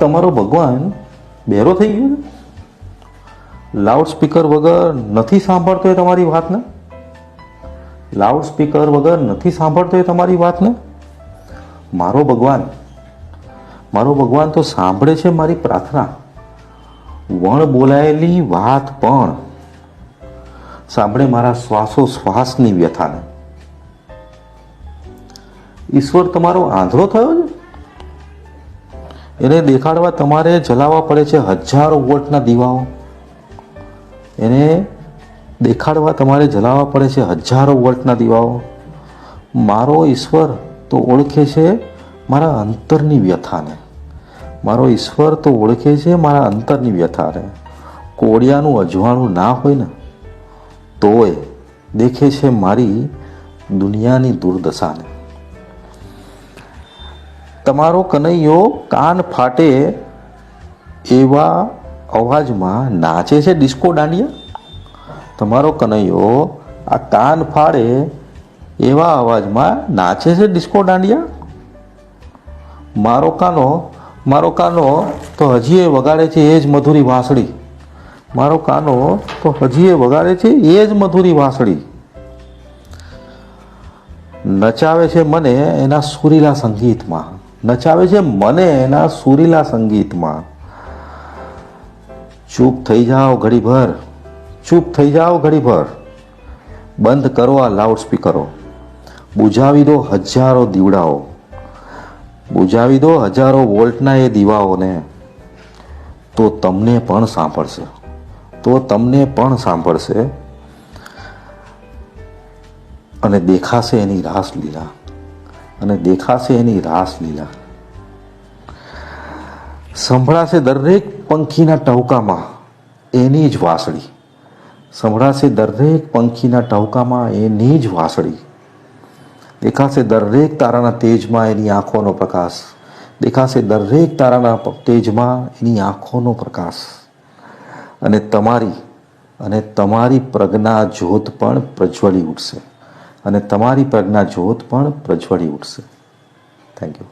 તમારો ભગવાન બેરો થઈ ગયો છે? લાઉડ સ્પીકર વગર નથી સાંભળતો એ તમારી વાતને? લાઉડ સ્પીકર વગર નથી સાંભળતો એ તમારી વાતને? મારો ભગવાન મારો ભગવાન તો સાંભળે છે મારી પ્રાર્થના. વણ બોલાયેલી વાત પણ સાંભળે મારા શ્વાસો શ્વાસની વ્યથાને. ઈશ્વર તમારો આંધળો થયો છે? એને દેખાડવા તમારે જલાવવા પડે છે હજારો વોટના દીવાઓ. એને દેખાડવા તમારે જલાવવા પડે છે હજારો વોલ્ટના દીવાઓ. મારો ઈશ્વર તો ઓળખે છે મારા અંતરની વ્યથાને. મારો ઈશ્વર તો ઓળખે છે મારા અંતરની વ્યથાને. કોડિયાનું અજવાળું ના હોય ને, તોય દેખે છે મારી દુનિયાની દુર્દશાને. તમારો કનૈયો કાન ફાટે એવા અવાજમાં નાચે છે ડિસ્કો દાંડિયા? તમારો કનૈયો આ કાન ફાડે એવા અવાજમાં નાચે છે ડિસ્કો દાંડિયા? મારો કાનો મારો કાનો તો હજી એ વગાડે છે એ જ મધુરી વાંસળી. મારો કાનો તો હજી એ વગાડે છે એ જ મધુરી વાંસળી. નચાવે છે મને એના સુરીલા સંગીતમાં. નચાવે છે મને એના સુરીલા સંગીતમાં. ચૂપ થઈ જાઓ ઘડીભર, ચૂપ થઈ જાઓ ઘડીભર. બંધ કરો આ લાઉડ સ્પીકરો બુઝાવી દો હજારો દીવડાઓ. બુઝાવી દો હજારો વોલ્ટના એ દીવાઓને. તો તમને પણ સાંભળશે. તો તમને પણ સાંભળશે. અને દેખાશે એની રાસલીલા. અને દેખાશે એની રાસલીલા. સંભળાશે દરેક પંખીના ટહુકામાં એની જ વાસળી. સંભળાશે દરેક પંખીના ટહુકામાં એની જ વાસળી. દેખાશે દરેક તારાના તેજમાં એની આંખોનો પ્રકાશ. દેખાશે દરેક તારાના તેજમાં એની આંખોનો પ્રકાશ. અને તમારી અને તમારી પ્રજ્ઞા જ્યોત પણ પ્રજ્વલી ઉઠશે. અને તમારી પ્રજ્ઞા જ્યોત પણ પ્રજ્વળી ઉઠશે. Thank you